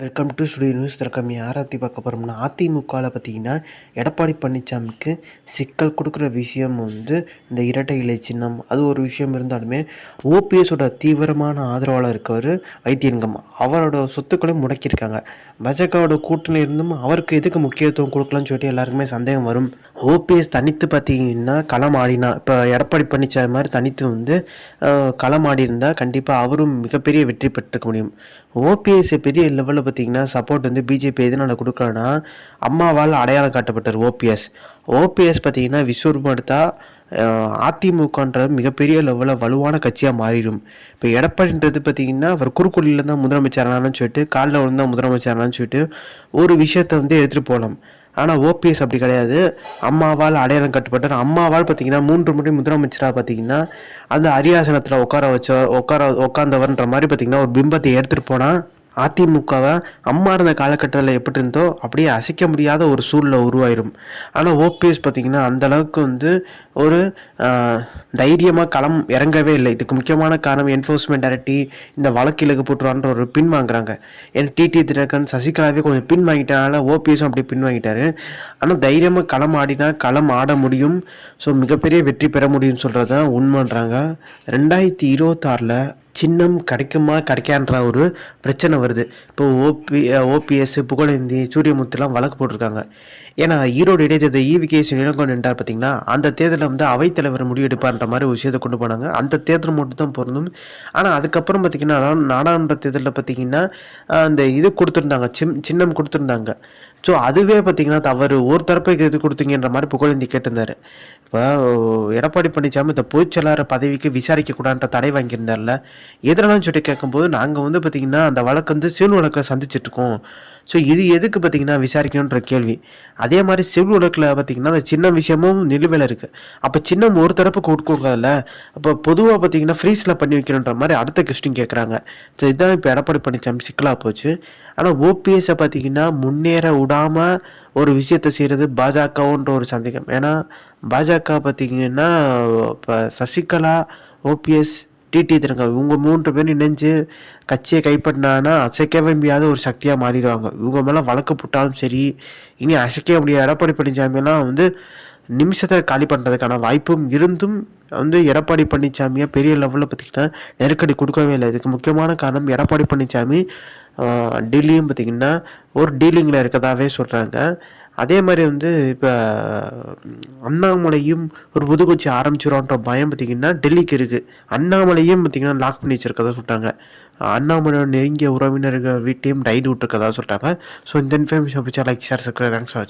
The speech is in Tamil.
வெல்கம் டு ஸ்டுடியோ நியூஸ் திறக்கம் யார் பார்க்க போகிறோம்னா அதிமுகவில் பார்த்தீங்கன்னா எடப்பாடி பழனிசாமிக்கு சிக்கல் கொடுக்குற விஷயம் வந்து இந்த இரட்டை இலை சின்னம். அது ஒரு விஷயம் இருந்தாலுமே ஓபிஎஸோட தீவிரமான ஆதரவாளர் இருக்கவர் வைத்தியலிங்கம் அவரோட சொத்துக்களை முடக்கியிருக்காங்க. பாஜகவோட கூட்டணி இருந்தும் அவருக்கு எதுக்கு முக்கியத்துவம் கொடுக்கலன்னு சொல்லிட்டு எல்லாருக்குமே சந்தேகம் வரும். ஓபிஎஸ் தனித்து பார்த்தீங்கன்னா களம் ஆடினா இப்போ எடப்பாடி பழனிசாமி மாதிரி தனித்து வந்து களம் ஆடி இருந்தால் கண்டிப்பாக அவரும் மிகப்பெரிய வெற்றி பெற்றுக்க முடியும். ஓபிஎஸ் பெரிய லெவலில் பார்த்தீங்கன்னா சப்போர்ட் வந்து பிஜேபி எதனால் கொடுக்குறோன்னா அம்மாவால் அடையாளம் காட்டப்பட்டார் ஓபிஎஸ் ஓபிஎஸ் பார்த்தீங்கன்னா விஸ்வரூபம் எடுத்தால் அதிமுகன்ற மிகப்பெரிய லெவலில் வலுவான கட்சியாக மாறிடும். இப்போ எடப்பாடின்றது பார்த்தீங்கன்னா அவர் குறுக்குள்ளில் தான் முதலமைச்சர் ஆனாலும் சொல்லிட்டு காலில் விழுந்தா முதலமைச்சர் ஆனாலும் சொல்லிட்டு ஒரு விஷயத்தை வந்து எடுத்துகிட்டு போகலாம் ஆனால் ஓபிஎஸ் அப்படி கிடையாது. அம்மாவால் அடையாளம் கட்டுப்பட்டார். அம்மாவால் பார்த்தீங்கன்னா மூன்று முறை முதலமைச்சராக பார்த்தீங்கன்னா அந்த அரியாசனத்தில் உட்கார வச்ச உட்கார உட்காந்தவர்ன்ற மாதிரி பார்த்தீங்கன்னா ஒரு பிம்பத்தை எடுத்துகிட்டு போனால் அதிமுகவை அம்மா இருந்த காலகட்டத்தில் எப்படி இருந்தோ அப்படியே அசைக்க முடியாத ஒரு சூழ்நிலை உருவாயிரும். ஆனால் ஓபிஎஸ் பார்த்திங்கன்னா அந்த அளவுக்கு வந்து ஒரு தைரியமாக களம் இறங்கவே இல்லை. இதுக்கு முக்கியமான காரணம் என்ஃபோர்ஸ்மெண்ட் டைரக்டி இந்த வழக்கு இலக்கு போட்டுருவான்ற ஒரு பின் வாங்குறாங்க. ஏன்னா டிடி தினகரன் சசிகலாவே கொஞ்சம் பின் வாங்கிட்டனால ஓபிஎஸும் அப்படி பின் வாங்கிட்டாரு. ஆனால் தைரியமாக களம் ஆடினா களம் ஆட முடியும். ஸோ மிகப்பெரிய வெற்றி பெற முடியும்னு சொல்கிறது தான் உண்மைன்றாங்க. ரெண்டாயிரத்தி இருபத்தாறில் சின்னம் கிடைக்குமா கிடைக்கான்ற ஒரு பிரச்சனை வருது. இப்போ ஓபி ஓபிஎஸ் புகழேந்தி சூரியமுத்துலாம் வழக்கு போட்டிருக்காங்க. ஏன்னா ஈரோடு இடைத்தேர்தல் ஈவி இளங்கோ நின்றார் பார்த்தீங்கன்னா அந்த தேர்தலில் வந்து அவைத்தலைவர் முடிவெடுப்பார்ன்ற மாதிரி ஒரு விஷயத்தை கொண்டு போனாங்க. அந்த தேர்தல் மட்டும் தான் பொருந்தும். ஆனால் அதுக்கப்புறம் பார்த்தீங்கன்னா நாடாளுமன்ற தேர்தலில் பார்த்தீங்கன்னா அந்த இது கொடுத்துருந்தாங்க சிம் சின்னம் கொடுத்துருந்தாங்க. ஸோ அதுவே பார்த்தீங்கன்னா தவறு. ஒரு தரப்புக்கு இது கொடுத்தீங்கன்ற மாதிரி புகழேந்தி கேட்டிருந்தாரு. இப்போ எடப்பாடி பழனிசாமி இந்த பொதுச்செயலாளர் பதவிக்கு விசாரிக்கக்கூடாதுன்ற தடை வாங்கியிருந்தார்ல. எதிரெல்லாம் சொல்லிட்டு கேட்கும்போது நாங்கள் வந்து பார்த்தீங்கன்னா அந்த வழக்கு வந்து சிவில் வழக்கில் சந்திச்சிட்டுருக்கோம் ஸோ இது எதுக்கு பார்த்தீங்கன்னா விசாரிக்கணுன்ற கேள்வி. அதே மாதிரி சிவில் வழக்கில் பார்த்தீங்கன்னா அந்த சின்ன விஷயமும் நிலுவையில் இருக்குது அப்போ சின்னம் ஒரு தரப்பு கொடுக்கல அப்போ பொதுவாக பார்த்தீங்கன்னா ஃப்ரீஸில் பண்ணி வைக்கணுன்ற மாதிரி அடுத்த கொஸ்டின் கேட்குறாங்க. ஸோ இதுதான் இப்போ எடப்பாடி பழனிசாமி சிக்கலாக போச்சு. ஆனால் ஓபிஎஸ்ஸை பார்த்தீங்கன்னா முன்னேற விடாமல் ஒரு விஷயத்தை செய்கிறது பாஜகவுன்ற ஒரு சந்தேகம். ஏன்னா பாஜக பார்த்தீங்கன்னா இப்போ சசிகலா ஓபிஎஸ் டிடி திறங்க இவங்க மூன்று பேரும் இணைஞ்சு கட்சியை கைப்பற்றினான்னா அசைக்கவே முடியாத ஒரு சக்தியாக மாறிடுவாங்க. இவங்க மேலே வழக்கு போட்டாலும் சரி இனி அசைக்க முடியாது. எடப்பாடி பழனிசாமியெல்லாம் வந்து நிமிஷத்தில் காலி பண்ணுறதுக்கான வாய்ப்பும் இருந்தும் வந்து எடப்பாடி பழனிசாமியை பெரிய லெவலில் பார்த்திங்கன்னா நெருக்கடி கொடுக்கவே இல்லை. இதுக்கு முக்கியமான காரணம் எடப்பாடி பழனிசாமி டெல்லியும் பார்த்திங்கன்னா ஒரு டீலிங்கில் இருக்கதாகவே சொல்கிறாங்க அதே மாதிரி வந்து இப்போ அண்ணாமலையும் ஒரு புதுக்கட்சி ஆரம்பிச்சிரோன்ற பயம் பார்த்திங்கன்னா டெல்லிக்கு இருக்குது அண்ணாமலையும் பார்த்திங்கன்னா லாக் பண்ணி வச்சிருக்கதா சொல்லிட்டாங்க. அண்ணாமலையோட நெருங்கிய உறவினர்கள் வீட்டையும் ரைடு விட்டுருக்கதா சொல்லிட்டாங்க. ஸோ இந்த இன்ஃபர்மேஷன் பிடிச்சா லைக் ஷேர் சப்ஸ்கிரைப் தேங்க்ஸ்